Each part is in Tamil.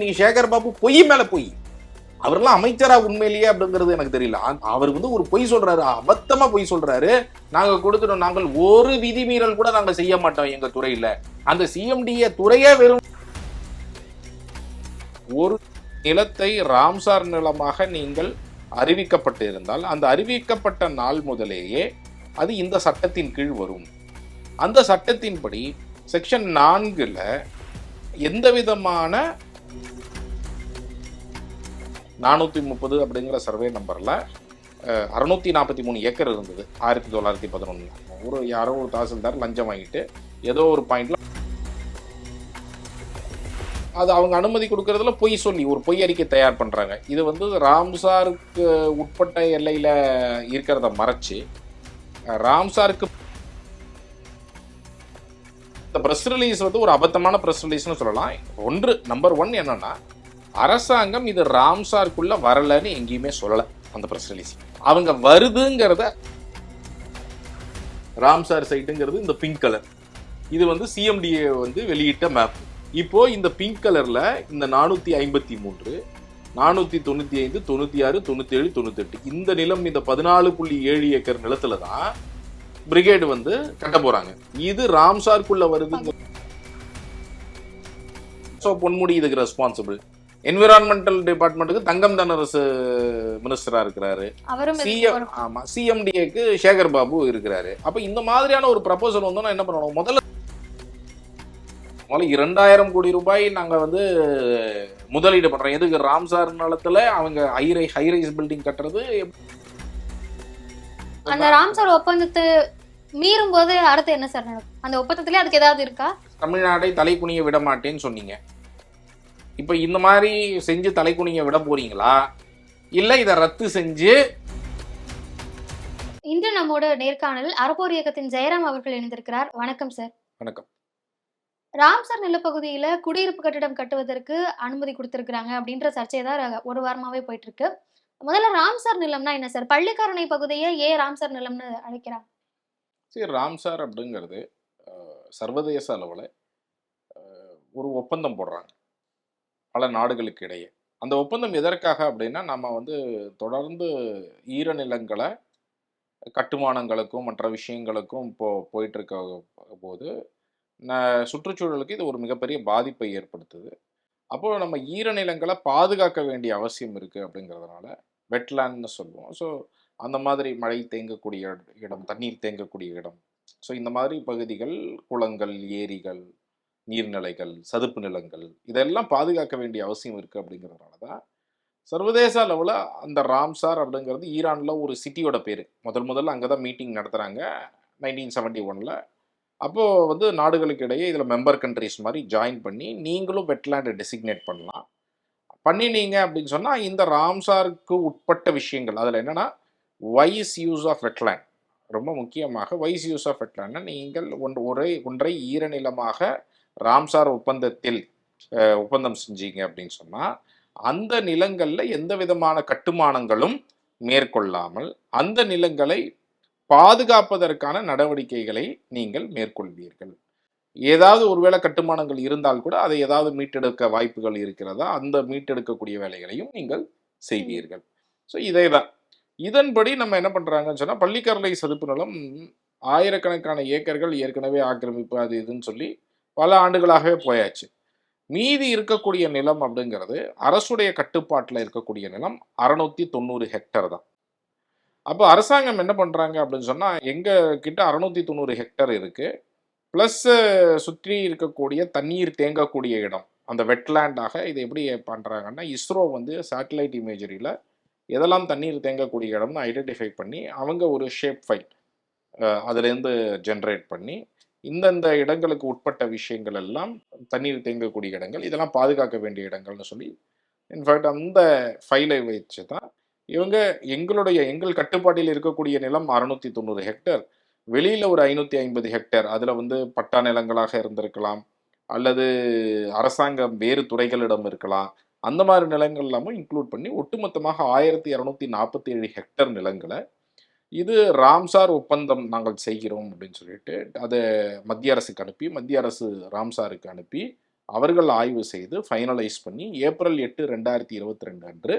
நீங்க சேகர் பாபு பொய் மேல பொய். அவரெல்லாம் அமைச்சரா உண்மையிலேயே அப்படிங்கிறது எனக்கு தெரியல. அவர் வந்து ஒரு பொய் சொல்றாரு அபத்தமா பொய் சொல்றாரு. நாங்க கொடுத்துட்டோம். நாங்கள் ஒரு விதிமீறல் கூட நாங்க செய்ய மாட்டோம் எங்க துறையில. அந்த சிஎம்டிஏ துறையே வெறும் ஒரு நிலத்தை ராம்சார் நிலமாக நீங்கள் அறிவிக்கப்பட்டிருந்தால் அந்த அறிவிக்கப்பட்ட நாள் முதலேயே அது இந்த சட்டத்தின் கீழ் வரும். அந்த சட்டத்தின்படி செக்ஷன் நான்குல எந்த விதமான நானூற்றி முப்பது அப்படிங்கிற சர்வே நம்பரில் அறுநூத்தி நாற்பத்தி மூணு ஏக்கர் இருந்தது ஆயிரத்தி தொள்ளாயிரத்தி பதினொன்று ஒரு யாரோ ஒரு தாசில்தார் லஞ்சம் வாங்கிட்டு ஏதோ ஒரு பாயிண்ட்ல அது அவங்க அனுமதி கொடுக்கறதுல பொய் சொல்லி ஒரு பொய் அறிக்கை தயார் பண்ணுறாங்க இது வந்து ராம்சாருக்கு உட்பட்ட எல்லையில் இருக்கிறத மறைச்சு ராம்சாருக்கு இந்த ப்ரெஸ் ரிலீஸ் வந்து ஒரு அபத்தமான ப்ரெஸ் ரிலீஸ்னு சொல்லலாம். ஒன்று நம்பர் ஒன் என்னன்னா அரசாங்கம் இது ராம்சாருக்குள்ள வரலன்னு எங்கேயுமே சொல்லலை அந்த ப்ரெஸ் ரிலீஸ் அவங்க வருதுங்கிறத ராம்சார் சைட்டுங்கிறது இந்த பிங்க் கலர் இது வந்து சிஎம்டிஏ வந்து வெளியிட்ட மேப் இப்போ இந்த பிங்க் கலர்ல இந்த நானூத்தி ஐம்பத்தி மூன்று நானூத்தி தொண்ணூத்தி ஐந்து தொண்ணூத்தி ஆறு தொண்ணூத்தி ஏழு தொண்ணூத்தி எட்டு இந்த நிலம் இந்த பதினாலு புள்ளி ஏழு ஏக்கர் நிலத்துல தான் பிரிகேடு வந்து கட்ட போறாங்க. இது ராம்சார்க்குள்ள வருதுங்க ஸோ பொன்முடி இதுக்கு ரெஸ்பான்சிபிள் என்விரான்மெண்டல் டிபார்ட்மெண்ட்டுக்கு தங்கம் தனரசு மினிஸ்டரா இருக்கிறாரு. சிஎம் ஆமா சிஎம்டிஏக்கு சேகர் பாபு இருக்கிறாரு. அப்ப இந்த மாதிரியான ஒரு ப்ரப்போசல் வந்தோம்னா என்ன பண்ணணும்? முதல்ல முதல்ல இரண்டாயிரம் கோடி ரூபாய் நாங்க வந்து முதலீடு பண்றோம். எதுக்கு? ராம்சார் நிலத்துல அவங்க ஹைரை ஹைரைஸ் பில்டிங் கட்டுறது அந்த ராம்சார் ஒப்பந்தத்தை மீறும் போது அடுத்து என்ன சார் நடக்கும்? அந்த ஒப்பந்தத்திலே அதுக்கு ஏதாவது இருக்கா? தமிழ்நாடை தலை குனிய விட மாட்டேன்னு சொன்னீங்க. இப்ப இந்த மாதிரி செஞ்சு தலை குனிய விட போறீங்களா? இல்ல இதை ரத்து செஞ்சு இன்று நம்மோட நேர்காணலில் அறப்போர் இயக்கத்தின் ஜெயராம் அவர்கள் இணைந்திருக்கிறார். வணக்கம் சார். வணக்கம். ராம்சார் நிலப்பகுதியில குடியிருப்பு கட்டிடம் கட்டுவதற்கு அனுமதி கொடுத்திருக்கிறாங்க அப்படின்ற சர்ச்சை தான் ஒரு வாரமாவே போயிட்டு இருக்கு. முதல்ல ராம்சார் நிலம்னா என்ன சார்? பள்ளிக்கரணை பகுதியை ஏன் ராம்சார் நிலம்னு அழைக்கிறாங்க சரி ராம்சார் அப்படிங்கிறது சர்வதேச அளவில் ஒரு ஒப்பந்தம் போடுறாங்க. பல நாடுகளுக்கு இடையே. அந்த ஒப்பந்தம் எதற்காக அப்படின்னா நம்ம வந்து தொடர்ந்து ஈரநிலங்களை கட்டுமானங்களுக்கும் மற்ற விஷயங்களுக்கும் இப்போ போயிட்டுருக்க போது ந- சுற்றுச்சூழலுக்கு இது ஒரு மிகப்பெரிய பாதிப்பை ஏற்படுத்துது. அப்போது நம்ம ஈரநிலங்களை பாதுகாக்க வேண்டிய அவசியம் இருக்குது அப்படிங்கிறதுனால வெட்லேண்ட்னு சொல்லுவோம். ஸோ அந்த மாதிரி மழை தேங்கக்கூடிய இடம் தண்ணீர் தேங்கக்கூடிய இடம். ஸோ இந்த மாதிரி பகுதிகள் குளங்கள் ஏரிகள் நீர்நிலைகள் சதுப்பு நிலங்கள் இதெல்லாம் பாதுகாக்க வேண்டிய அவசியம் இருக்குது அப்படிங்கிறதுனால தான் சர்வதேச அளவில் அந்த ராம்சார் அப்படிங்கிறது ஈரானில் ஒரு சிட்டியோட பேர். முதல் முதல்ல அங்கே தான் மீட்டிங் நடத்துகிறாங்க நைன்டீன் செவன்ட்டி ஒனில் அப்போது வந்து நாடுகளுக்கு இடையே இதில் மெம்பர் கண்ட்ரிஸ் மாதிரி ஜாயின் பண்ணி நீங்களும் வெட்லேண்டை டெசிக்னேட் பண்ணலாம். பண்ணினீங்க அப்படின்னு சொன்னால் இந்த ராம்சாருக்கு உட்பட்ட விஷயங்கள். அதில் என்னென்னா வைஸ் யூஸ் ஆஃப் வெட்லேண்ட் ரொம்ப முக்கியமாக வைஸ் யூஸ் ஆஃப் வெட்லேண்ட்னா நீங்கள் ஒன்று ஒரே ஒன்றை ஈரநிலமாக ராம்சார் ஒப்பந்தத்தில் ஒப்பந்தம் செஞ்சீங்க அப்படின்னு சொன்னால் அந்த நிலங்களில் எந்த விதமான கட்டுமானங்களும் மேற்கொள்ளாமல் அந்த நிலங்களை பாதுகாப்பதற்கான நடவடிக்கைகளை நீங்கள் மேற்கொள்வீர்கள். ஏதாவது ஒருவேளை கட்டுமானங்கள் இருந்தால் கூட அதை ஏதாவது மீட்டெடுக்க வாய்ப்புகள் இருக்கிறதா? அந்த மீட்டெடுக்கக்கூடிய வேலைகளையும் நீங்கள் செய்வீர்கள். ஸோ இதே தான் இதன்படி நம்ம என்ன பண்ணுறாங்கன்னு சொன்னால் பள்ளிக்கரலை சதுப்பு நிலம் ஆயிரக்கணக்கான ஏக்கர்கள் ஏற்கனவே ஆக்கிரமிப்பு அது இதுன்னு சொல்லி பல ஆண்டுகளாகவே போயாச்சு. மீதி இருக்கக்கூடிய நிலம் அப்படிங்கிறது அரசுடைய கட்டுப்பாட்டில் இருக்கக்கூடிய நிலம் அறுநூத்தி தொண்ணூறு ஹெக்டர் தான். அப்போ அரசாங்கம் என்ன பண்ணுறாங்க அப்படின்னு சொன்னால் எங்கள் கிட்ட அறுநூத்தி தொண்ணூறு ஹெக்டர் இருக்குது ப்ளஸ் சுற்றி இருக்கக்கூடிய தண்ணீர் தேங்கக்கூடிய இடம். அந்த வெட்லேண்டாக இதை எப்படி பண்ணுறாங்கன்னா இஸ்ரோ வந்து சேட்டலைட் இமேஜரியில் எதெல்லாம் தண்ணீர் தேங்கக்கூடிய இடம்னு ஐடென்டிஃபை பண்ணி அவங்க ஒரு ஷேப் ஃபைல் அதுலேருந்து ஜென்ரேட் பண்ணி இந்தந்த இடங்களுக்கு உட்பட்ட விஷயங்கள் எல்லாம் தண்ணீர் தேங்கக்கூடிய இடங்கள் இதெல்லாம் பாதுகாக்க வேண்டிய இடங்கள்னு சொல்லி இன்ஃபேக்ட் அந்த ஃபைலை வச்சு தான் இவங்க எங்களுடைய எங்கள் கட்டுப்பாட்டில் இருக்கக்கூடிய நிலம் அறுநூத்தி தொண்ணூறு ஹெக்டர் வெளியில் ஒரு ஐநூற்றி ஐம்பது ஹெக்டேர் அதில் வந்து பட்டா நிலங்களாக இருந்திருக்கலாம் அல்லது அரசாங்கம் வேறு துறைகளிடம் இருக்கலாம் அந்த மாதிரி நிலங்கள் எல்லாமும் இன்க்ளூட் பண்ணி ஒட்டுமொத்தமாக ஆயிரத்தி இரநூத்தி நாற்பத்தி ஏழு ஹெக்டர் நிலங்களை இது ராம்சார் ஒப்பந்தம் நாங்கள் செய்கிறோம் அப்படின்னு சொல்லிட்டு அதை மத்திய அரசுக்கு அனுப்பி மத்திய அரசு ராம்சாருக்கு அனுப்பி அவர்கள் ஆய்வு செய்து ஃபைனலைஸ் பண்ணி ஏப்ரல் எட்டு ரெண்டாயிரத்தி இருபத்தி ரெண்டு அன்று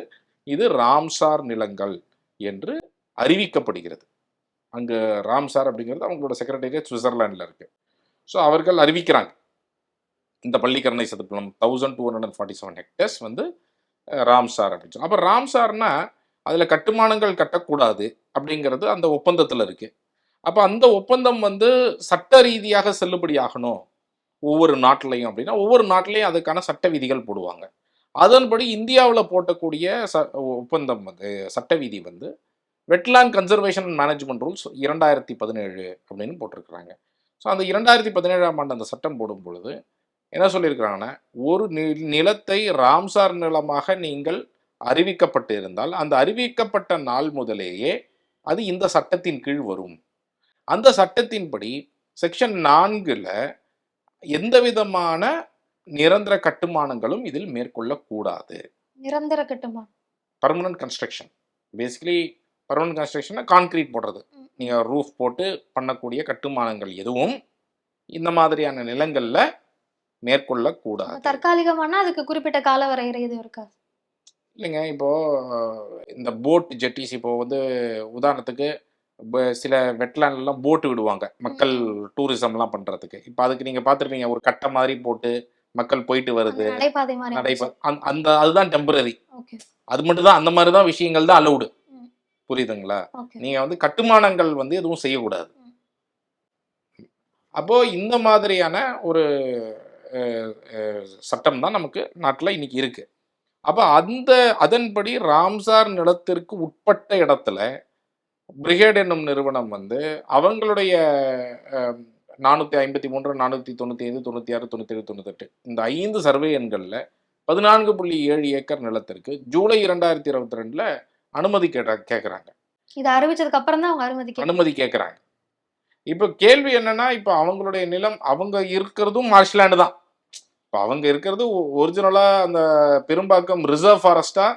இது ராம்சார் நிலங்கள் என்று அறிவிக்கப்படுகிறது. அங்கே ராம்சார் அப்படிங்கிறது அவங்களோட செக்ரட்டேரியட் சுவிட்சர்லாண்டில் இருக்கு. ஸோ அவர்கள் அறிவிக்கிறாங்க. இந்த Pallikaranai சதுப்புலம் thousand two hundred forty seven hectares வந்து ராம்சார் அப்படின்னு சொல்லி அப்போ ராம்சார்னா அதில் கட்டுமானங்கள் கட்டக்கூடாது அப்படிங்கிறது அந்த ஒப்பந்தத்தில் இருக்கு. அப்போ அந்த ஒப்பந்தம் வந்து சட்ட ரீதியாக செல்லுபடியாகணும் ஒவ்வொரு நாட்டிலையும் அப்படின்னா ஒவ்வொரு நாட்டிலையும் அதுக்கான சட்ட விதிகள் போடுவாங்க. அதன்படி இந்தியாவில் போட்டக்கூடிய ச ஒப்பந்தம் வந்து சட்ட விதி வந்து wetland conservation and management rules இரண்டாயிரத்தி பதினேழு அப்படின்னு போட்டிருக்கிறாங்க. ஸோ அந்த இரண்டாயிரத்தி பதினேழாம் ஆண்டு அந்த சட்டம் போடும் பொழுது என்ன சொல்லியிருக்கிறாங்கன்னா ஒரு நி- நிலத்தை ராம்சார் நிலமாக நீங்கள் அறிவிக்கப்பட்டு இருந்தால் அந்த அறிவிக்கப்பட்ட நாள் முதலேயே அது இந்த சட்டத்தின் கீழ் வரும். அந்த சட்டத்தின்படி செக்ஷன் நான்குல எந்த விதமான நிரந்தர கட்டுமானங்களும் இதில் மேற்கொள்ளக்கூடாது. நிரந்தர கட்டுமானம். Permanent construction basically permanent construction concrete போடுறது. நீங்கள் ரூஃப் போட்டு பண்ணக்கூடிய கட்டுமானங்கள் எதுவும் இந்த மாதிரியான நிலங்கள்ல மேற்கொள்ளக்கூடாது. தற்காலிகமானா அதுக்கு குறிப்பிட்ட கால வரையறை எதுவும் இருக்கா? இல்லைங்க இப்போ அஹ், இந்த போட் ஜெட்டிஸ் இப்போ வந்து உதாரணத்துக்கு சில வெட்லாண்ட்லாம் போட்டு விடுவாங்க. மக்கள் டூரிசம்லாம் பண்றதுக்கு. இப்போ அதுக்கு நீங்க பார்த்துருப்பீங்க ஒரு கட்டை மாதிரி போட்டு மக்கள் போயிட்டு வருது. நடைபாதை அந்த- அதுதான் டெம்பரரி அது மட்டும் தான் அந்த மாதிரி தான் விஷயங்கள் தான் அலௌடு. புரியுதுங்களா? நீங்க வந்து கட்டுமானங்கள் வந்து எதுவும் செய்யக்கூடாது. அப்போ இந்த மாதிரியான ஒரு சட்டம் தான் நமக்கு நாட்டில் இன்னைக்கு இருக்கு. அப்போ அந்த அதன்படி ராம்சார் நிலத்திற்கு உட்பட்ட இடத்துல பிரிகேட் என்னும் நிறுவனம் வந்து அவங்களுடைய நானூற்றி ஐம்பத்தி மூன்று நானூற்றி தொண்ணூற்றி ஐந்து தொண்ணூற்றி ஆறு தொண்ணூற்றி ஏழு தொண்ணூத்தெட்டு இந்த ஐந்து சர்வே எண்களில் பதினான்கு புள்ளி ஏழு ஏக்கர் நிலத்திற்கு ஜூலை இரண்டாயிரத்தி இருபத்தி ரெண்டில் அனுமதி கேட்ட கேட்குறாங்க இது அறிவிச்சதுக்கு அப்புறம் தான் அவங்க அனுமதி. அனுமதி கேட்குறாங்க இப்போ கேள்வி என்னன்னா இப்போ அவங்களுடைய நிலம் அவங்க இருக்கிறதும் மார்ஷ்லேண்டு தான். இப்போ அவங்க இருக்கிறது ஒரிஜினலாக அந்த பெரும்பாக்கம் ரிசர்வ் ஃபாரஸ்டா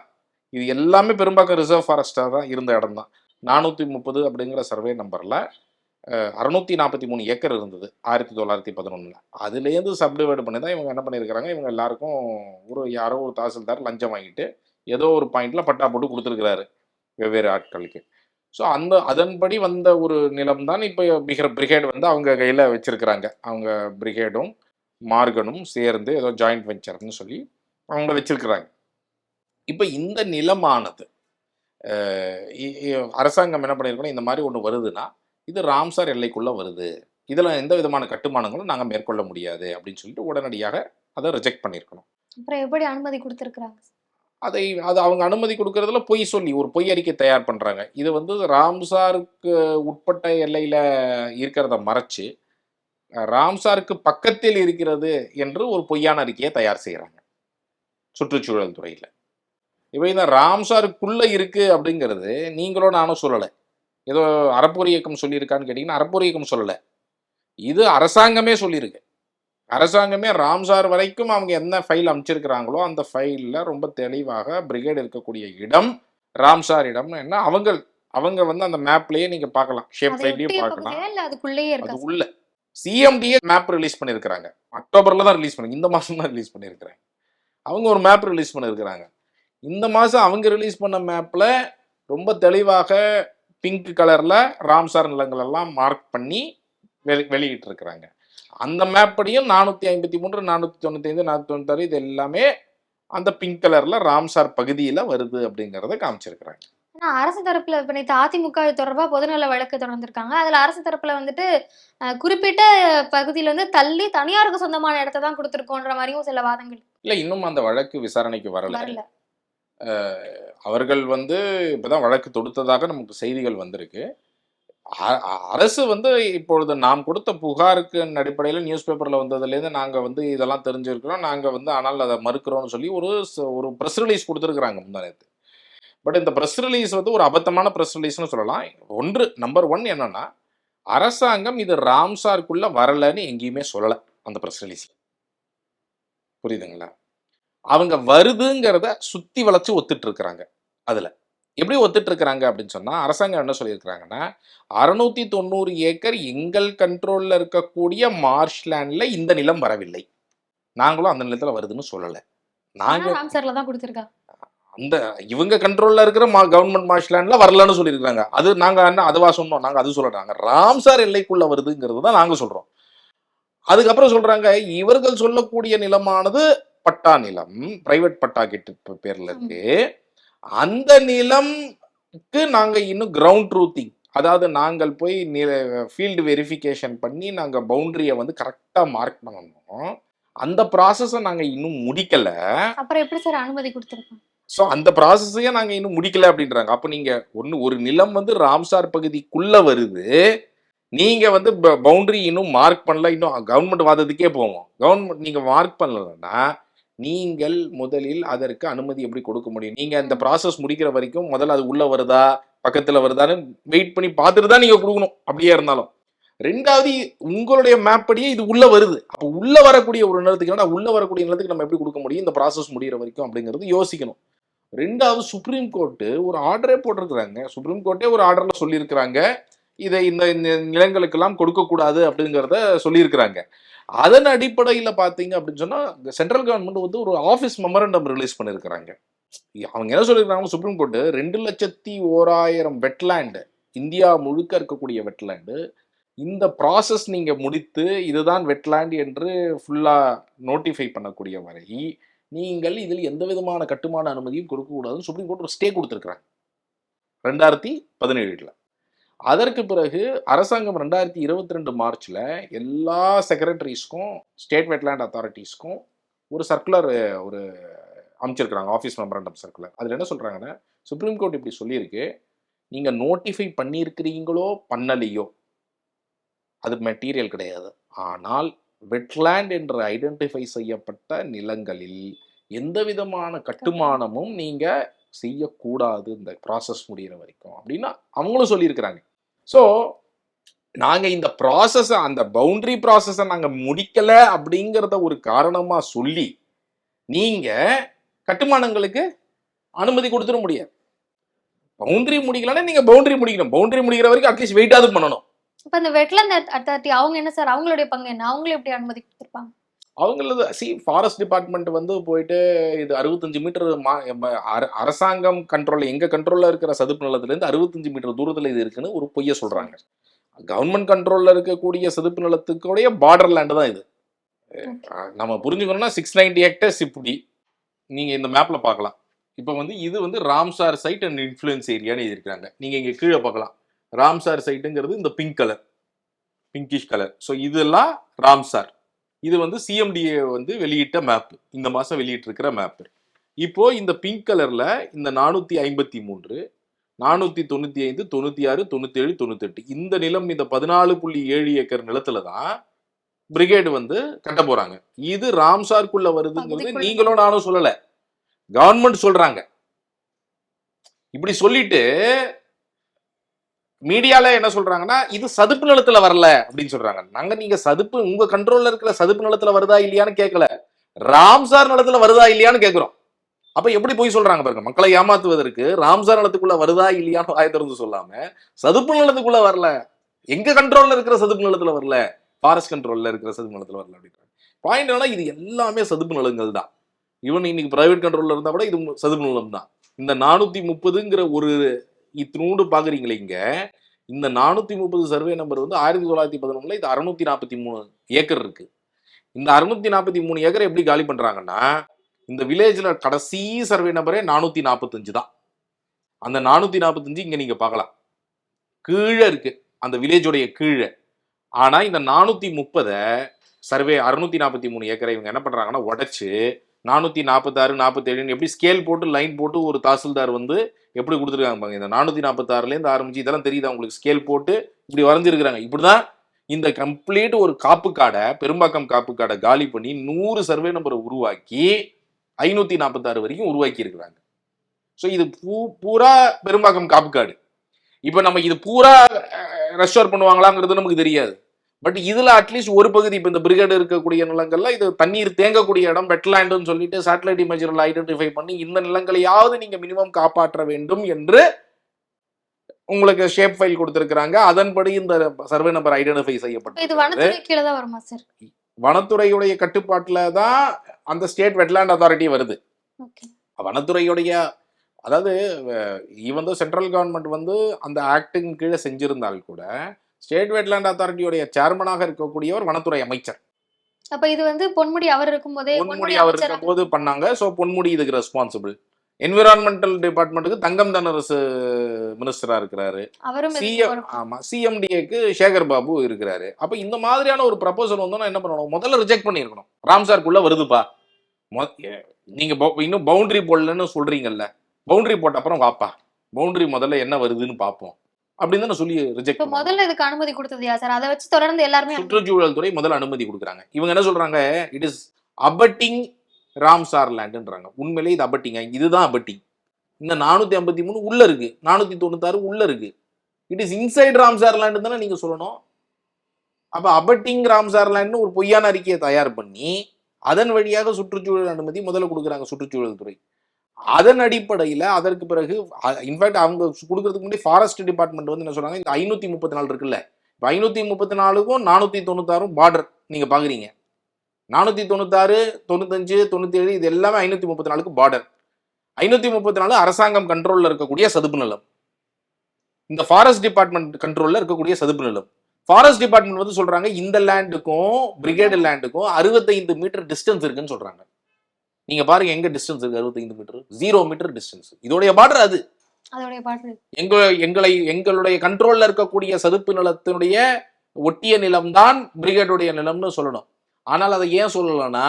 இது எல்லாமே பெரும்பாக்கம் ரிசர்வ் ஃபாரஸ்டாக தான் இருந்த இடம் தான். நானூற்றி முப்பது அப்படிங்கிற சர்வே நம்பரில் அறுநூத்தி நாற்பத்தி மூணு ஏக்கர் இருந்தது ஆயிரத்தி தொள்ளாயிரத்தி பதினொன்றில் அதுலேருந்து சப்டிவைடு பண்ணி தான் இவங்க என்ன பண்ணியிருக்கிறாங்க இவங்க எல்லாருக்கும் ஒரு யாரோ ஒரு தாசில்தார் லஞ்சம் வாங்கிட்டு ஏதோ ஒரு பாயிண்ட்ல பட்டா போட்டு கொடுத்துருக்கிறாரு வெவ்வேறு ஆட்களுக்கு. ஸோ அந்த அதன்படி வந்த ஒரு நிலம் தான் இப்போ பிகர் பிரிகேட் வந்து அவங்க கையில் வச்சிருக்கிறாங்க. அவங்க பிரிகேடும் மார்கனும் சேர்ந்து ஏதோ ஜாயிண்ட் வெஞ்சர்னு சொல்லி அவங்க வச்சிருக்கிறாங்க. இப்போ இந்த நிலமானது இ- அரசாங்கம் என்ன பண்ணியிருக்கணும் இந்த மாதிரி ஒன்று வருதுன்னா இது ராம்சார் எல்லைக்குள்ளே வருது. இதில் எந்த விதமான கட்டுமானங்களும் நாங்கள் மேற்கொள்ள முடியாது அப்படின்னு சொல்லிட்டு உடனடியாக அதை ரிஜெக்ட் பண்ணியிருக்கணும் அப்புறம் எப்படி அனுமதி கொடுத்துருக்குறாங்க? அதை அது அவங்க அனுமதி கொடுக்கறதுல பொய் சொல்லி ஒரு பொய் அறிக்கை தயார் பண்ணுறாங்க இது வந்து ராம்சாருக்கு உட்பட்ட எல்லையில் இருக்கிறத மறைச்சு ராம்சாருக்கு பக்கத்தில் இருக்கிறது என்று ஒரு பொய்யான அறிக்கையை தயார் செய்கிறாங்க சுற்றுச்சூழல் துறையில். இப்போ இந்த ராம்சாருக்குள்ளே இருக்குது அப்படிங்கிறது நீங்களோ நானும் சொல்லலை. ஏதோ அறப்போர் இயக்கம் சொல்லியிருக்கான்னு கேட்டிங்கன்னா அறப்போர் இயக்கம் சொல்லலை. இது அரசாங்கமே சொல்லியிருக்கு. அரசாங்கமே ராம்சார் வரைக்கும் அவங்க என்ன ஃபைல் அமைச்சிருக்கிறாங்களோ அந்த ஃபைலில் ரொம்ப தெளிவாக பிரிகேட் இருக்கக்கூடிய இடம் ராம்சார் இடம்னு என்ன? அவங்க அவங்க வந்து அந்த மேப்லயே நீங்க பார்க்கலாம். ஷேப் ஒட்டிய பார்க்கலாம். அது உள்ள. சிஎம்டிஏ மேப் ரிலீஸ் பண்ணியிருக்கிறாங்க அக்டோபர்ல தான் ரிலீஸ் பண்ணி இந்த மாசம் தான் ரிலீஸ் பண்ணியிருக்கிறாங்க அவங்க ஒரு மேப் ரிலீஸ் பண்ணியிருக்கிறாங்க இந்த மாசம் அவங்க ரிலீஸ் பண்ண மேப்ல ரொம்ப தெளிவாக பிங்க் கலர்ல ராம்சார் நிலங்கள் எல்லாம் மார்க் பண்ணி வெளி வெளியிட்டு இருக்கிறாங்க அந்த மேப் படியும் நானூத்தி ஐம்பத்தி மூன்று நானூத்தி தொண்ணூத்தி ஐந்து நானூத்தி தொண்ணூத்தாறு இது எல்லாமே அந்த பிங்க் கலர்ல ராம்சார் பகுதியில வருது அப்படிங்கறத காமிச்சிருக்கிறாங்க. ஆனா அரசு தரப்புல இப்ப நேத்து அதிமுக இது தொடர்பா பொதுநல வழக்கு தொடர்ந்திருக்காங்க. அதுல அரசு தரப்புல வந்துட்டு குறிப்பிட்ட பகுதியில இருந்து தள்ளி தனியாருக்கு சொந்தமான இடத்தை தான் கொடுத்திருக்கோன்ற மாதிரியும் சில வாதங்கள் இல்ல இன்னும் அந்த வழக்கு விசாரணைக்கு வரல. வரல. அவர்கள் வந்து இப்பதான் வழக்கு தொடுத்ததாக நமக்கு செய்திகள் வந்திருக்கு. அரசு வந்து இப்பொழுது நாம் கொடுத்த புகாருக்கு அடிப்படையில் நியூஸ் பேப்பர்ல வந்ததுலேருந்து நாங்க வந்து இதெல்லாம் தெரிஞ்சிருக்கிறோம். நாங்க வந்து ஆனால் அதை மறுக்கிறோம்னு சொல்லி ஒரு ஒரு ப்ரெஸ் ரிலீஸ் கொடுத்துருக்குறாங்க முந்தானத்து பட் இந்த ப்ரெஸ் ரிலீஸ் வந்து ஒரு அபத்தமான ப்ரெஸ் ரிலீஸ்னு சொல்லலாம். ஒன்று நம்பர் ஒன் என்னன்னா அரசாங்கம் இது ராம்சார்க்குள்ள வரலன்னு எங்கேயுமே சொல்லலை அந்த ப்ரெஸ் ரிலீஸ் புரியுதுங்களா? அவங்க வருதுங்கிறத சுத்தி வளைச்சு ஒத்துட்டு இருக்கிறாங்க அதுல. எப்படி ஒத்துட்டு இருக்கிறாங்க அப்படின்னு சொன்னா அரசாங்கம் என்ன சொல்லியிருக்கிறாங்கன்னா அறுநூத்தி தொண்ணூறு ஏக்கர் எங்கள் கண்ட்ரோல்ல இருக்கக்கூடிய மார்ஷ்லேண்ட்ல இந்த நிலம் வரவில்லை. நாங்களும் அந்த நிலத்துல வருதுன்னு சொல்லலை. நாங்க ஆனா ராம்சர்ல தான் கொடுத்திருக்கா. அந்த இவங்க கண்ட்ரோல்ல இருக்கிற மா கவர்மெண்ட் மார்ஷ்லாண்ட்ல வரலன்னு சொல்லியிருக்காங்க அது நாங்க என்ன அதுவா சொன்னோம். நாங்க அது சொல்றாங்க ராம்சார் எல்லைக்குள்ள வருதுங்கிறது தான் நாங்க சொல்றோம். அதுக்கப்புறம் சொல்றாங்க இவர்கள் சொல்லக்கூடிய நிலமானது பட்டா நிலம் பிரைவேட் பட்டா கிட்ட பேர்ல இருக்கு. அந்த நிலம்க்கு நாங்க இன்னும் கிரவுண்ட் ட்ரூத்திங் அதாவது நாங்கள் போய் ஃபீல்டு வெரிஃபிகேஷன் பண்ணி நாங்க பவுண்டரியை வந்து கரெக்டா மார்க் பண்ணணும். அந்த ப்ராசஸை நாங்க இன்னும் முடிக்கல. அப்புறம் எப்படி சார் அனுமதி கொடுத்திருக்காங்க ஸோ அந்த ப்ராசஸையே நாங்க இன்னும் முடிக்கல அப்படின்றாங்க. அப்போ நீங்க ஒன்று ஒரு நிலம் வந்து ராம்சார் பகுதிக்குள்ள வருது. நீங்க வந்து பவுண்டரி இன்னும் மார்க் பண்ணல. இன்னும் கவர்மெண்ட் வாதத்துக்கே போவோம். கவர்மெண்ட் நீங்க மார்க் பண்ணலன்னா நீங்கள் முதலில் அதற்கு அனுமதி எப்படி கொடுக்க முடியும்? நீங்க அந்த ப்ராசஸ் முடிக்கிற வரைக்கும் முதல்ல அது உள்ள வருதா? பக்கத்துல வருதான்னு வெயிட் பண்ணி பார்த்துட்டு தான் நீங்க கொடுக்கணும். அப்படியே இருந்தாலும். ரெண்டாவது உங்களுடைய மேப் படியே இது உள்ள வருது. அப்போ உள்ள வரக்கூடிய ஒரு நிலத்துக்கு என்னடா உள்ள வரக்கூடிய நிலத்துக்கு நம்ம எப்படி கொடுக்க முடியும்? இந்த ப்ராசஸ் முடிகிற வரைக்கும் அப்படிங்கிறது யோசிக்கணும். ரெண்டாவது சுப்ரீம் கோர்ட்டு ஒரு ஆர்டரே போட்டிருக்கிறாங்க. சுப்ரீம் கோர்ட்டே ஒரு ஆர்டரில் சொல்லியிருக்கிறாங்க. இதை இந்த இந்த நிலங்களுக்கெல்லாம் கொடுக்கக்கூடாது அப்படிங்கிறத சொல்லியிருக்கிறாங்க. அதன் அடிப்படையில் பார்த்தீங்க அப்படின்னு சொன்னால் சென்ட்ரல் கவர்மெண்ட் வந்து ஒரு ஆஃபீஸ் மெமரண்டம் ரிலீஸ் பண்ணியிருக்கிறாங்க. அவங்க என்ன சொல்லியிருக்காங்க சுப்ரீம் கோர்ட்டு ரெண்டு லட்சத்தி ஓராயிரம் வெட்லேண்டு இந்தியா முழுக்க இருக்கக்கூடிய வெட்லேண்டு இந்த ப்ராசஸ் நீங்கள் முடித்து இதுதான் வெட்லேண்ட் என்று ஃபுல்லாக நோட்டிஃபை பண்ணக்கூடிய வரை நீங்கள் இதில் எந்த விதமான கட்டுமான அனுமதியும் கொடுக்கக்கூடாதுன்னு சுப்ரீம் கோர்ட் ஒரு ஸ்டே கொடுத்துருக்குறாங்க. ரெண்டாயிரத்தி பதினேழில். அதற்கு பிறகு அரசாங்கம் ரெண்டாயிரத்தி இருபத்தி ரெண்டு மார்ச்ல எல்லா செக்ரட்டரிஸ்க்கும் ஸ்டேட் வெட்லேண்ட் அத்தாரிட்டிஸ்க்கும் ஒரு சர்க்குலர் ஒரு அமைச்சிருக்கிறாங்க ஆஃபீஸ் மெமரண்டம் சர்க்குலர். அதில் என்ன சொல்றாங்கன்னா சுப்ரீம் கோர்ட் இப்படி சொல்லியிருக்கு நீங்க நோட்டிஃபை பண்ணியிருக்கிறீங்களோ பண்ணலையோ? அது மெட்டீரியல் கிடையாது. ஆனால் வெட்லேண்ட் என்று ஐடென்டிஃபை செய்யப்பட்ட நிலங்களில் எந்த விதமான கட்டுமானமும் நீங்க செய்யக்கூடாது இந்த ப்ராசஸ் முடிகிற வரைக்கும். அப்படின்னா அவங்களும் சொல்லியிருக்கிறாங்க. ஸோ நாங்கள் இந்த ப்ராசஸை அந்த பவுண்டரி ப்ராசஸை நாங்கள் முடிக்கலை அப்படிங்கிறத ஒரு காரணமாக சொல்லி நீங்கள் கட்டுமானங்களுக்கு அனுமதி கொடுத்துட முடியாது. பவுண்டரி முடிக்கலன்னா நீங்கள் பவுண்டரி முடிக்கணும். பவுண்டரி முடிக்கிற வரைக்கும் அட்லீஸ்ட் வெயிட்டாவது பண்ணணும். இப்போ இந்த வெட்லேண்ட் அத்தாரிட்டி அவங்க என்ன சார் அவங்களுடைய பங்கு என்ன? அவங்களும் எப்படி அனுமதி கொடுத்துருப்பாங்க? அவங்களது சி ஃபாரஸ்ட் டிபார்ட்மெண்ட் வந்து போயிட்டு இது அறுபத்தஞ்சு மீட்டர் மா ம- அர- அரசாங்கம் கண்ட்ரோல் எங்க கண்ட்ரோல்ல இருக்கிற சதுப்பு நிலத்துலேருந்து அறுபத்தஞ்சு மீட்டர் தூரத்தில் இது இருக்குன்னு ஒரு பொய்ய சொல்றாங்க. கவர்மெண்ட் கண்ட்ரோல்ல இருக்கக்கூடிய சதுப்பு நிலத்துக்குடைய பார்டர் லேண்டு தான் இது. நம்ம புரிஞ்சுக்கணும்னா சிக்ஸ் நைன்டி ஹெக்டர்ஸ் இப்படி நீங்க இந்த மேப்ல பார்க்கலாம். இப்போ வந்து இது வந்து ராம்சார் சைட் அண்ட் இன்ஃப்ளூயன்ஸ் ஏரியான்னு எழுதியிருக்காங்க நீங்க இங்க கீழே பார்க்கலாம். ராம்சார் சைட்டுங்கிறது இந்த pink colour pinkish colour so இதெல்லாம் ராம்சார் இது வந்து சிஎம்டிஏ வந்து வெளியிட்ட மேப் இந்த மாசம் வெளியிட்டிருக்கிற மேப் இப்போ இந்த பிங்க் கலர்ல இந்த நானூத்தி ஐம்பத்தி மூன்று நானூத்தி தொண்ணூத்தி ஐந்து தொண்ணூத்தி ஆறு தொண்ணூத்தி ஏழு தொண்ணூத்தெட்டு. இந்த நிலம் இந்த பதினாலு புள்ளி ஏழு ஏக்கர் நிலத்துல தான் பிரிகேடு வந்து கட்ட போறாங்க. இது ராம்சார்க்குள்ள வருதுங்கிறது. நீங்களும் நானும் சொல்லல. கவர்மெண்ட் சொல்றாங்க. இப்படி சொல்லிட்டு மீடியால என்ன சொல்றாங்கன்னா இது சதுப்பு நிலத்துல வரல அப்படின்னு சொல்றாங்க. நாங்க நீங்க சதுப்பு உங்க கண்ட்ரோல்ல இருக்கிற சதுப்பு நிலத்துல வருதா இல்லையான்னு கேட்கல ராம்சார் நிலத்துல வருதா இல்லையான்னு கேட்கிறோம் அப்ப எப்படி போய் சொல்றாங்க பாருங்க மக்களை ஏமாத்துவதற்கு ராம்சார் நிலத்துக்குள்ள வருதா இல்லையான்னு வாய திறந்து சொல்லாம சதுப்பு நிலத்துக்குள்ள வரல. எங்க கண்ட்ரோல்ல இருக்கிற சதுப்பு நிலத்துல வரல? ஃபாரஸ்ட் கண்ட்ரோல்ல இருக்கிற சதுப்பு நிலத்துல வரல அப்படின்றாங்க. பாயிண்ட் என்னன்னா இது எல்லாமே சதுப்பு நிலங்கள் தான். ஈவன் இன்னைக்கு பிரைவேட் கண்ட்ரோல்ல இருந்தா கூட இது சதுப்பு நிலம் தான். இந்த நானூத்தி முப்பதுங்கிற ஒரு இத்தினூண்டு பார்க்குறீங்களே இங்க இந்த நானூற்றி முப்பது சர்வே நம்பர் வந்து ஆயிரத்தி தொள்ளாயிரத்தி பதினொன்றில் இது அறுநூத்தி நாற்பத்தி மூணு ஏக்கர் இருக்கு. இந்த அறுநூத்தி நாற்பத்தி மூணு ஏக்கரை எப்படி காலி பண்ணுறாங்கன்னா இந்த வில்லேஜில் கடைசி சர்வே நம்பரே நானூற்றி நாற்பத்தஞ்சு தான். அந்த நானூற்றி நாற்பத்தஞ்சு இங்கே நீங்கள் பார்க்கலாம் கீழே இருக்கு அந்த வில்லேஜோடைய கீழே. ஆனால் இந்த நானூற்றி முப்பதை சர்வே அறுநூத்தி நாற்பத்தி மூணு ஏக்கரை இவங்க என்ன பண்ணுறாங்கன்னா உடச்சி நானூற்றி நாற்பத்தாறு நாற்பத்தேழுன்னு எப்படி ஸ்கேல் போட்டு லைன் போட்டு ஒரு தாசில்தார் வந்து எப்படி கொடுத்துருக்காங்க பாருங்க இந்த நானூத்தி நாற்பத்தாறுலேருந்து ஆரம்பிச்சு இதெல்லாம் தெரியுதா உங்களுக்கு? ஸ்கேல் போட்டு இப்படி வரைஞ்சிருக்கிறாங்க. இப்படிதான் இந்த கம்ப்ளீட் ஒரு காப்பு காடை பெரும்பாக்கம் காப்பு காடை காலி பண்ணி நூறு சர்வே நம்பரை உருவாக்கி ஐநூத்தி நாற்பத்தாறு வரைக்கும் உருவாக்கி இருக்கிறாங்க ஸோ இது பூ பூரா பெரும்பாக்கம் காப்பு காடு. இப்போ நம்ம இது பூரா ரெஸ்டோர் பண்ணுவாங்களாங்கிறது நமக்கு தெரியாது. பட் இதுல அட்லீஸ்ட் ஒரு பகுதி இப்போ இந்த பிரிகேடு இருக்கக்கூடிய நிலங்கள்ல இது தண்ணீர் தேங்கக்கூடிய இடம் வெட்லேண்டுன்னு சொல்லிட்டு சேட்டலைட் இமேஜரில் ஐடென்டிஃபை பண்ணி இந்த நிலங்களையாவது நீங்க மினிமம் காப்பாற்ற வேண்டும் என்று உங்களுக்கு ஷேப் ஃபைல் கொடுத்திருக்கிறாங்க. அதன்படி இந்த சர்வே நம்பர் ஐடென்டிஃபை இப்ப இது வனத்துறை வனத்துறையுடைய கட்டுப்பாட்டில் தான் அந்த ஸ்டேட் வெட்லேண்ட் அத்தாரிட்டி வருது. வனத்துறையுடைய அதாவது ஈவன் சென்ட்ரல் கவர்மெண்ட் வந்து அந்த ஆக்டின் கீழே செஞ்சிருந்தால் கூட ஸ்டேட் வெட்லேண்ட் அத்தாரிட்டியுடைய சேர்மனாக இருக்கக்கூடியவர் வனத்துறை அமைச்சர். அப்ப இது வந்து பொன்முடி அவர் இருக்கும்போதே பொன்முடி அவர் அமைச்சரா- இருக்கும் போது பண்ணாங்க. ஸோ பொன்முடி இதுக்கு ரெஸ்பான்சிபிள் என்விரான்மெண்டல் டிபார்ட்மெண்ட்டுக்கு தங்கம் தனரசு மினிஸ்டரா இருக்கிறாரு. சிஎம். ஆமா சிஎம்டிஏக்கு சேகர் பாபு இருக்கிறாரு. அப்ப இந்த மாதிரியான ஒரு ப்ரப்போசல் வந்தோம்னா என்ன பண்ணணும்? முதல்ல ரிஜெக்ட் பண்ணியிருக்கணும். ராம்சார்க்குள்ள வருதுப்பா. நீங்க இன்னும் பவுண்டரி போடலன்னு சொல்றீங்கல்ல. பவுண்டரி போட்ட அப்புறம் வாப்பா. பவுண்டரி முதல்ல என்ன வருதுன்னு பார்ப்போம் அப்படின்னு தானே சொல்லி ரிஜெக்ட் முதல்ல இதுக்கு அனுமதி கொடுத்தது யார் சார்? அதை வச்சு தொடர்ந்து எல்லாருமே சுற்றுச்சூழல் துறை முதல்ல அனுமதி கொடுக்குறாங்க. இவங்க என்ன சொல்றாங்க? இட் இஸ் அபட்டிங் ராம்சார் லேண்டுன்றாங்க உண்மையிலே இது அபட்டிங்க இதுதான் அபட்டிங் இந்த நானூத்தி ஐம்பத்தி மூணு உள்ள இருக்கு. நானூத்தி தொண்ணூத்தாறு உள்ள இருக்கு. It is inside Ramsar land தானே நீங்க சொல்லணும்? அப்ப அபட்டிங் ராம்சார் லேண்ட்னு ஒரு பொய்யான அறிக்கையை தயார் பண்ணி அதன் வழியாக சுற்றுச்சூழல் அனுமதி முதல்ல கொடுக்குறாங்க சுற்றுச்சூழல் துறை. அதன் அடிப்படையில் அதற்கு பிறகு இன்ஃபேக்ட் அவங்க கொடுக்கறதுக்கு முன்னாடி ஃபாரஸ்ட் டிபார்ட்மெண்ட் வந்து என்ன சொல்றாங்க இந்த ஐநூத்தி முப்பத்தி நாலு இருக்குல்ல இப்போ ஐநூத்தி முப்பத்தி நாலுக்கும் நானூத்தி தொண்ணூத்தாறும் பார்டர் நீங்க பாக்குறீங்க. நானூத்தி தொண்ணூத்தாறு தொண்ணூத்தஞ்சு தொண்ணூத்தி ஏழு இது எல்லாமே ஐநூத்தி முப்பத்தி நாலுக்கு பார்டர் ஐநூத்தி முப்பத்தி நாலு அரசாங்கம் கண்ட்ரோல்ல இருக்கக்கூடிய சதுப்பு நிலம். இந்த ஃபாரஸ்ட் டிபார்ட்மெண்ட் கண்ட்ரோல்ல இருக்கக்கூடிய சதுப்பு நிலம். ஃபாரஸ்ட் டிபார்ட்மெண்ட் வந்து சொல்றாங்க இந்த லேண்டுக்கும் பிரிகேடு லேண்டுக்கும் அறுபத்தைந்து மீட்டர் டிஸ்டன்ஸ் இருக்குன்னு சொல்றாங்க. நீங்க பாருங்க எங்க டிஸ்டன்ஸ் இருக்கு? அறுபத்தைந்து மீட்டர் ஜீரோ மீட்டர் டிஸ்டன்ஸ் இதோடைய பார்டர் அது. எங்க எங்களை எங்களுடைய கண்ட்ரோல்ல இருக்கக்கூடிய சதுப்பு நிலத்தினுடைய ஒட்டிய நிலம்தான் பிரிகேடுடைய நிலம்னு சொல்லணும். ஆனால் அதை ஏன் சொல்லலைன்னா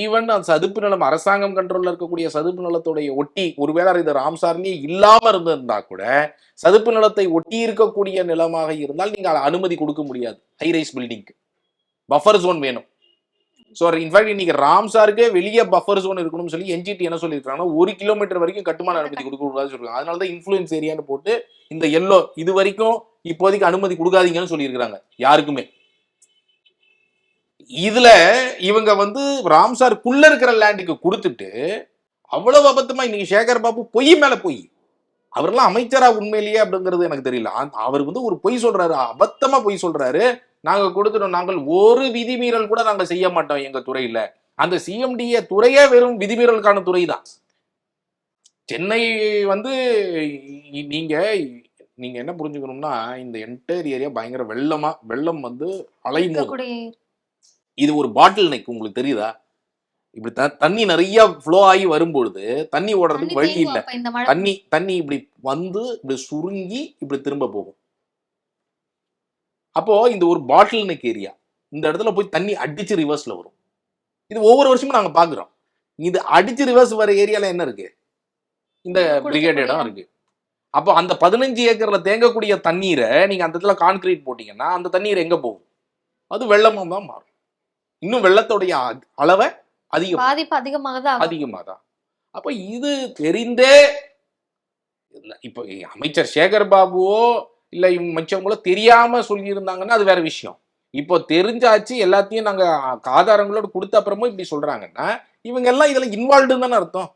ஈவன் அந்த சதுப்பு நிலம் அரசாங்கம் கண்ட்ரோல்ல இருக்கக்கூடிய சதுப்பு நிலத்துடைய ஒட்டி ஒருவேளை இது ராம்சார்லயே இல்லாம இருந்திருந்தா கூட சதுப்பு நிலத்தை ஒட்டி இருக்கக்கூடிய நிலமாக இருந்தால் நீங்க அனுமதி கொடுக்க முடியாது. ஹைரைஸ் பில்டிங்க்கு பஃபர் ஜோன் வேணும். ஸோ இன்ஃபேக்ட் இன்னைக்கு ராம்சாருக்கே வெளியே பஃபர் ஜோன் இருக்கணும்னு சொல்லி என்ஜிடி என்ன சொல்லியிருக்காங்கன்னா ஒரு கிலோமீட்டர் வரைக்கும் கட்டுமான அனுமதி கொடுக்க கூடாதுன்னு அதனால தான் இன்ஃப்ளூயன்ஸ் ஏரியான்னு போட்டு இந்த எல்லோ இது வரைக்கும் இப்போதைக்கு அனுமதி கொடுக்காதீங்கன்னு சொல்லியிருக்கிறாங்க. யாருக்குமே. இதுல இவங்க வந்து ராம்சாருக்குள்ள இருக்கிற லேண்டுக்கு கொடுத்துட்டு அவ்வளவு அபத்தமா இன்னைக்கு சேகர் பாபு பொய் மேல பொய். அவரெல்லாம் அமைச்சரா உண்மையிலேயே அப்படிங்கிறது எனக்கு தெரியல. அவர் வந்து ஒரு பொய் சொல்றாரு. அபத்தமா பொய் சொல்றாரு. நாங்க கொடுத்துட்டோம். நாங்கள் ஒரு விதிமீறல் கூட நாங்க செய்ய மாட்டோம் எங்க துறையில. அந்த சிஎம்டிஏ துறையே வெறும் விதிமீறலுக்கான துறை தான். சென்னை வந்து இ- நீங்க நீங்க என்ன புரிஞ்சுக்கணும்னா இந்த என்டையர் ஏரியா பயங்கர வெள்ளமா வெள்ளம் வந்து இருக்கக்கூடிய இது ஒரு பாட்டில் நெக் உங்களுக்கு தெரியுதா? இப்படி தண்ணி நிறைய ஃப்ளோ ஆகி வரும்பொழுது தண்ணி ஓடுறதுக்கு வழி இல்லை. தண்ணி தண்ணி இப்படி வந்து இப்படி சுருங்கி இப்படி திரும்ப போகும். அப்போ இந்த ஒரு பாட்டில் நெக் ஏரியா இந்த இடத்துல போய் தண்ணி அடிச்சு ரிவர்ஸ்ல வரும். இது ஒவ்வொரு வருஷமும் நாங்க பாக்குறோம். இது அடிச்சு ரிவர்ஸ் வர ஏரியால என்ன இருக்கு? இந்த பிரிகேட் இடம் இருக்கு. அப்போ அந்த பதினஞ்சு ஏக்கர்ல தேங்கக்கூடிய தண்ணீரை நீங்க அந்த இடத்துல கான்கிரீட் போட்டீங்கன்னா அந்த தண்ணீர் எங்க போகும்? அது வெள்ளமா தான் மாறும். இன்னும் வெள்ளத்தோடைய அளவை அதிகம். பாதிப்பு அதிகமாக தான். அதிகமாக தான். அப்ப இது தெரிந்தே இப்போ அமைச்சர் சேகர் பாபுவோ இல்லை இவங்க மற்றவங்களோ தெரியாமல் சொல்லியிருந்தாங்கன்னா அது வேற விஷயம். இப்போ தெரிஞ்சாச்சு எல்லாத்தையும் நாங்கள் ஆதாரங்களோடு கொடுத்த அப்புறமும் இப்படி சொல்றாங்கன்னா இவங்க எல்லாம் இதில் இன்வால்வ்டுன்னு தானே அர்த்தம்.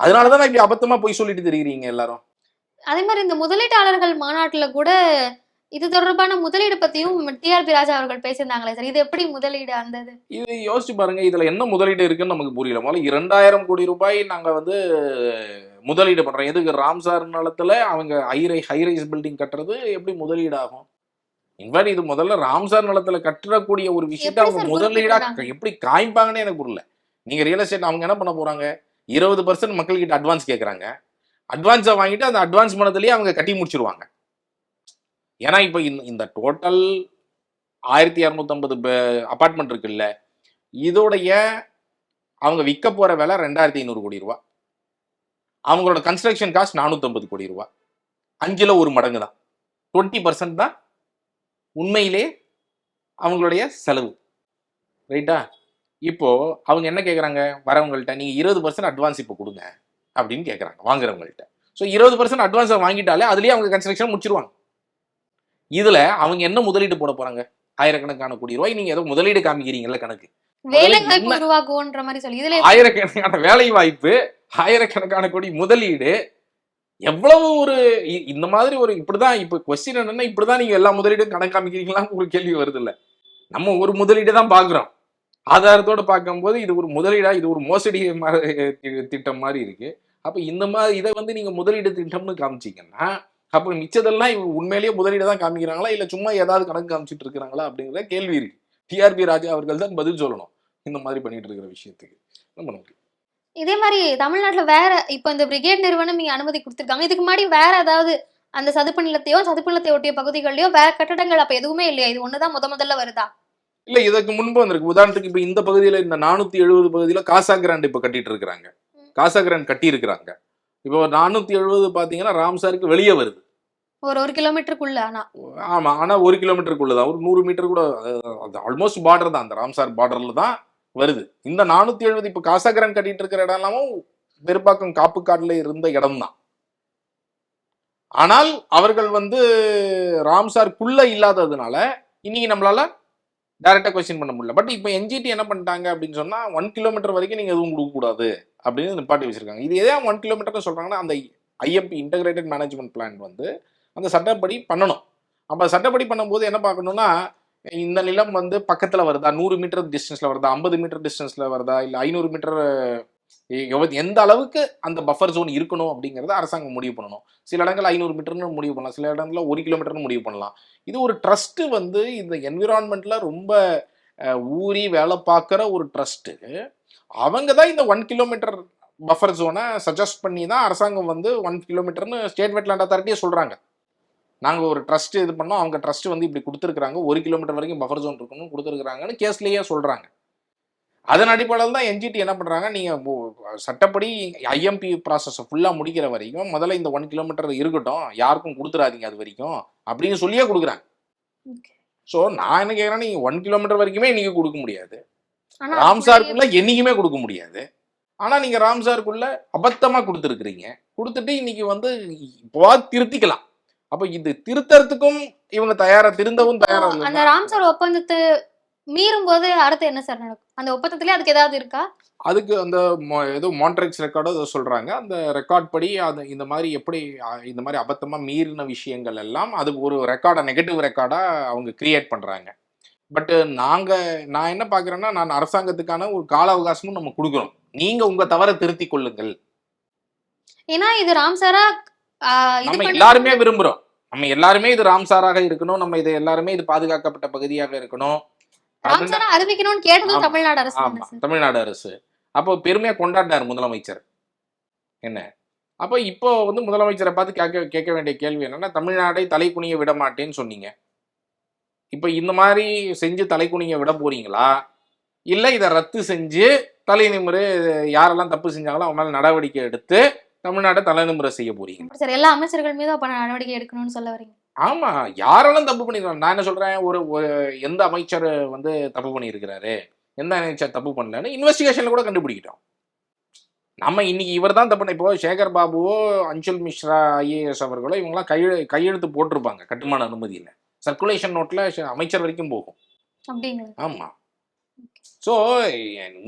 அதனாலதான் இப்படி அபத்தமாக போய் சொல்லிட்டு தெரிகிறீங்க எல்லாரும்? அதே மாதிரி இந்த முதலீட்டாளர்கள் மாநாட்டில் கூட இது தொடர்பான முதலீடு பத்தியும் டிஆர்பி ராஜா அவர்கள் பேசியிருந்தாங்களே சார் இது எப்படி முதலீடு அந்த இது யோசிச்சு பாருங்க. இதுல என்ன முதலீடு இருக்குன்னு நமக்கு புரியல. முதல்ல இரண்டாயிரம் கோடி ரூபாய் நாங்க வந்து முதலீடு பண்றோம். எதுக்கு? ராம்சார் நிலத்துல அவங்க ஹைரை ஹைரைஸ் பில்டிங் கட்டுறது எப்படி முதலீடு ஆகும் இன்ஃபேக்ட் இது முதல்ல ராம்சார் நிலத்துல கட்டக்கூடிய ஒரு விஷயத்தை அவங்க முதலீடா? எப்படி காய்ப்பாங்கன்னு எனக்கு புரியல. நீங்க ரியல் எஸ்டேட் அவங்க என்ன பண்ண போறாங்க? இருபது பர்சன்ட் மக்கள்கிட்ட அட்வான்ஸ் கேட்குறாங்க அட்வான்ஸை வாங்கிட்டு அந்த அட்வான்ஸ் பணத்துலயே அவங்க கட்டி முடிச்சிருவாங்க. ஏன்னா இப்போ இந்த இந்த டோட்டல் ஆயிரத்தி இரநூத்தம்பது அப்பார்ட்மெண்ட் இருக்குல்ல இதோடைய அவங்க விற்க போகிற விலை ரெண்டாயிரத்தி ஐநூறு கோடி ரூபா. அவங்களோட கன்ஸ்ட்ரக்ஷன் காஸ்ட் நானூற்றம்பது கோடி ரூபா. அஞ்சில் ஒரு மடங்கு தான். டுவெண்ட்டி பர்சன்ட் தான் உண்மையிலே அவங்களுடைய செலவு. ரைட்டா இப்போது அவங்க என்ன கேட்குறாங்க வரவங்கள்ட்ட நீங்கள் இருபது பர்சன்ட் அட்வான்ஸ் இப்போ கொடுங்க அப்படின்னு கேட்குறாங்க வாங்குறவங்கள்ட்ட. ஸோ இருபது பர்சன்ட் அட்வான்ஸை வாங்கிட்டாலே அதுலேயே அவங்க கன்ஸ்ட்ரக்ஷன் முடிச்சிருவாங்க. இதுல அவங்க என்ன முதலீடு போட போறாங்க? ஆயிரக்கணக்கான கோடி ரூபாய் நீங்க ஏதோ முதலீடு காமிக்கிறீங்கல்ல கணக்கு. ஆயிரக்கணக்கான வேலை வாய்ப்பு ஆயிரக்கணக்கான கோடி முதலீடு. எவ்வளவு ஒரு இந்த மாதிரி ஒரு இப்படிதான் இப்ப கொஸ்டின் என்னன்னா இப்படிதான் நீங்க எல்லா முதலீடும் கணக்கு காமிக்கிறீங்களான்னு ஒரு கேள்வி வருது இல்ல. நம்ம ஒரு முதலீடு தான் பார்க்குறோம் ஆதாரத்தோட பார்க்கும்போது இது ஒரு முதலீடா இது ஒரு மோசடி திட்டம் மாதிரி இருக்கு. அப்ப இந்த மாதிரி இதை வந்து நீங்க முதலீடு திட்டம்னு காமிச்சீங்கன்னா அப்ப மிச்சதெல்லாம் இவங்க உண்மையிலேயே முதலீடு தான் காமிக்கிறாங்களா? இல்ல சும்மா ஏதாவது கணக்கு காமிச்சிட்டு இருக்கிறாங்களா? அப்படிங்கிற கேள்வி இருக்கு. டிஆர்பி ராஜா அவர்கள் தான் பதில் சொல்லணும். இந்த மாதிரி பண்ணிட்டு இருக்கிற விஷயத்துக்கு. பண்ண முடியும் இதே மாதிரி தமிழ்நாட்டுல வேற இப்போ இந்த பிரிகேட் நிறுவனம் இங்க அனுமதி கொடுத்திருக்காங்க. இதுக்கு முன்னாடி வேற ஏதாவது அந்த சதுப்பு நிலத்தையோ சதுப்பு நிலத்தை ஒட்டிய பகுதிகளிலயோ வேற கட்டடங்கள் அப்ப எதுவுமே இல்லையா? இது ஒண்ணுதான் முத முதல்ல வருதா? இல்ல இதற்கு முன்பு வந்திருக்கு. உதாரணத்துக்கு இப்ப இந்த பகுதியில இந்த நானூத்தி எழுபது பகுதியில காசா கிராண்ட் இப்ப கட்டிட்டு இருக்கிறாங்க. காசா கிராண்ட் கட்டி இருக்கிறாங்க இப்போ நானூத்தி எழுபது பாத்தீங்கன்னா ராம்சாருக்கு வெளியே வருது. ஒரு ஒரு கிலோமீட்டருக்குள்ள ஆனா. ஆமா ஆனா ஒரு கிலோமீட்டருக்குள்ள தான். ஒரு நூறு மீட்டர் கூட ஆல்மோஸ்ட் பார்டர் தான். அந்த ராம்சார் பார்டர்ல தான் வருது. இந்த நானூத்தி எழுபது இப்ப காசா கிராண்ட் கட்டிட்டு இருக்கிற இடம் எல்லாமும் பெரும்பாக்கம் காப்பு காட்டுல இருந்த இடம் தான். ஆனால் அவர்கள் வந்து ராம்சார்க்குள்ள இல்லாததுனால இன்னைக்கு நம்மளால டேரெக்டாக கொஸ்டின் பண்ண முடியல. பட் இப்போ என்ஜிடி என்ன பண்ணிட்டாங்க அப்படின்னு சொன்னால் ஒன் கிலோமீட்டர் வரைக்கும் நீங்கள் எதுவும் கொடுக்கக்கூடாது அப்படின்னு நிப்பாட்டி வச்சிருக்காங்க. இது எதே ஒன் கிலோமீட்டர்னு சொல்கிறாங்கன்னா அந்த ஐஎப்பி இன்டகிரேட்டட் மேனேஜ்மெண்ட் பிளான் வந்து அந்த சட்டப்படி பண்ணணும். அப்போ சட்டப்படி பண்ணும்போது என்ன பார்க்கணுன்னா இந்த நிலம் வந்து பக்கத்தில் வருதா? நூறு மீட்டர் டிஸ்டன்ஸில் வருதா? ஐம்பது மீட்டர் டிஸ்டன்ஸில் வருதா? இல்லை ஐநூறு மீட்டர் எந்த அளவுக்கு அந்த பஃபர் ஜோன் இருக்கணும் அப்படிங்கிறத அரசாங்கம் முடிவு பண்ணணும். சில இடங்கள் ஐநூறு மீட்டர்னு முடிவு பண்ணலாம். சில இடங்களில் ஒரு கிலோமீட்டர்னு முடிவு பண்ணலாம். இது ஒரு ட்ரஸ்ட்டு வந்து இந்த என்விரான்மெண்ட்ல ரொம்ப ஊறி வேலை பார்க்குற ஒரு ட்ரஸ்ட்டு அவங்க தான் இந்த ஒன் கிலோமீட்டர் பஃபர் ஜோனை சஜஸ்ட் பண்ணி தான் அரசாங்கம் வந்து ஒன் கிலோமீட்டர்னு ஸ்டேட் வெட்லாண்ட் அத்தாரிட்டியே சொல்கிறாங்க நாங்கள் ஒரு ட்ரஸ்ட் இது பண்ணோம். அவங்க ட்ரஸ்ட் வந்து இப்படி கொடுத்துருக்காங்க ஒரு கிலோமீட்டர் வரைக்கும் பஃபர் ஜோன் இருக்கணும்னு கொடுத்துருக்குறாங்கன்னு கேஸ்லேயே சொல்கிறாங்க அதன் அடிப்படையில் தான் என்ஜிடி என்ன பண்றாங்க? நீங்க மு- சட்டப்படி ஐஎம்பி ப்ராசஸை ஃபுல்லா முடிக்கிற வரைக்கும் முதல்ல இந்த ஒன் கிலோமீட்டர் இருக்கட்டும் யாருக்கும் கொடுத்துறாதீங்க அது வரைக்கும் அப்படின்னு சொல்லியே கொடுக்குறாங்க. ஸோ நான் என்ன கேட்குறேன் நீங்க ஒன் கிலோமீட்டர் வரைக்குமே நீங்க கொடுக்க முடியாது. ராம்சாருக்குள்ள என்னைக்குமே கொடுக்க முடியாது. ஆனா நீங்க ராம்சாருக்குள்ள அபத்தமா கொடுத்துருக்கிறீங்க. கொடுத்துட்டு இன்னைக்கு வந்து இப்போ திருத்திக்கலாம். அப்ப இது திருத்தறதுக்கும் இவங்க தயாரா திருந்தவும் தயாரா அந்த ராம்சார் ஒப்பந்தத்தை மீறும் போது அடுத்து என்ன சார் நடக்கும்? அந்த ஒப்பந்தத்திலே அதுக்கு ஏதாவது இருக்கா? அதுக்கு அந்த ஏதோ மாண்ட்ரெக்ஸ் ரெக்கார்டோ ஏதோ சொல்றாங்க. அந்த ரெக்கார்ட் படி அது இந்த மாதிரி எப்படி இந்த மாதிரி அபத்தமா மீறின விஷயங்கள் எல்லாம் அது ஒரு ரெக்கார்டா நெகட்டிவ் ரெக்கார்டா அவங்க கிரியேட் பண்றாங்க. பட் நாங்க நான் என்ன பாக்குறேன்னா நான் அரசாங்கத்துக்கான ஒரு கால அவகாசமும் நம்ம கொடுக்குறோம் நீங்க உங்க தவறை திருத்திக் கொள்ளுங்கள். ஏன்னா இது ராம்சாரா நம்ம எல்லாருமே விரும்புறோம். நம்ம எல்லாருமே இது ராம்சாராக இருக்கணும். நம்ம இது எல்லாருமே இது பாதுகாக்கப்பட்ட பகுதியாக இருக்கணும். அறிவிக்கணும்னு கேட்டதும் ஆமா. தமிழ்நாடு அரசு தமிழ்நாடு அரசு. அப்போ பெருமையா கொண்டாடினார் முதலமைச்சர். என்ன? அப்போ இப்போ வந்து முதலமைச்சரை பார்த்து கேட்க கேட்க வேண்டிய கேள்வி என்னன்னா தமிழ்நாடை தலை குனிய விட மாட்டேன்னு சொன்னீங்க. இப்போ இந்த மாதிரி செஞ்சு தலை குனிய விட போறீங்களா? இல்ல இதை ரத்து செஞ்சு தலை நிமிரு யாரெல்லாம் தப்பு செஞ்சாங்களோ அவங்க மேல நடவடிக்கை எடுத்து தமிழ்நாட்டை தலை நிமிர செய்ய போறீங்க. சார் எல்லா அமைச்சர்கள் மீதும் அப்ப நடவடிக்கை எடுக்கணும்னு சொல்ல வரீங்க. ஆமா யாரெல்லாம் தப்பு பண்ணிருக்காங்க? நான் என்ன சொல்றேன்? ஒரு எந்த அமைச்சர் வந்து தப்பு பண்ணியிருக்கிறாரு? எந்த அமைச்சர் தப்பு பண்ணலன்னு இன்வெஸ்டிகேஷன்ல கூட கண்டுபிடிக்கிட்டோம். நம்ம இன்னைக்கு இவர் தான் தப்பு இப்போ சேகர் பாபுவோ அஞ்சுல் மிஸ்ரா ஐஏஎஸ் அவர்களோ இவங்கெல்லாம் கையெழு கையெழுத்து போட்டிருப்பாங்க கட்டுமான அனுமதியில. சர்க்குலேஷன் நோட்ல அமைச்சர் வரைக்கும் போகும். அப்படிங்களா? ஆமா. சோ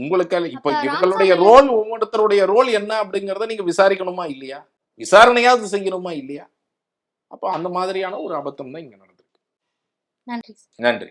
உங்களுக்கு இப்போ இவங்களுடைய ரோல் ஒவ்வொருத்தருடைய ரோல் என்ன அப்படிங்கறத நீங்க விசாரிக்கணுமா இல்லையா? விசாரணையாவது செய்யணுமா இல்லையா? அப்போ அந்த மாதிரியான ஒரு அபத்தம் தான் இங்க நடந்திருக்கு. நன்றி நன்றி.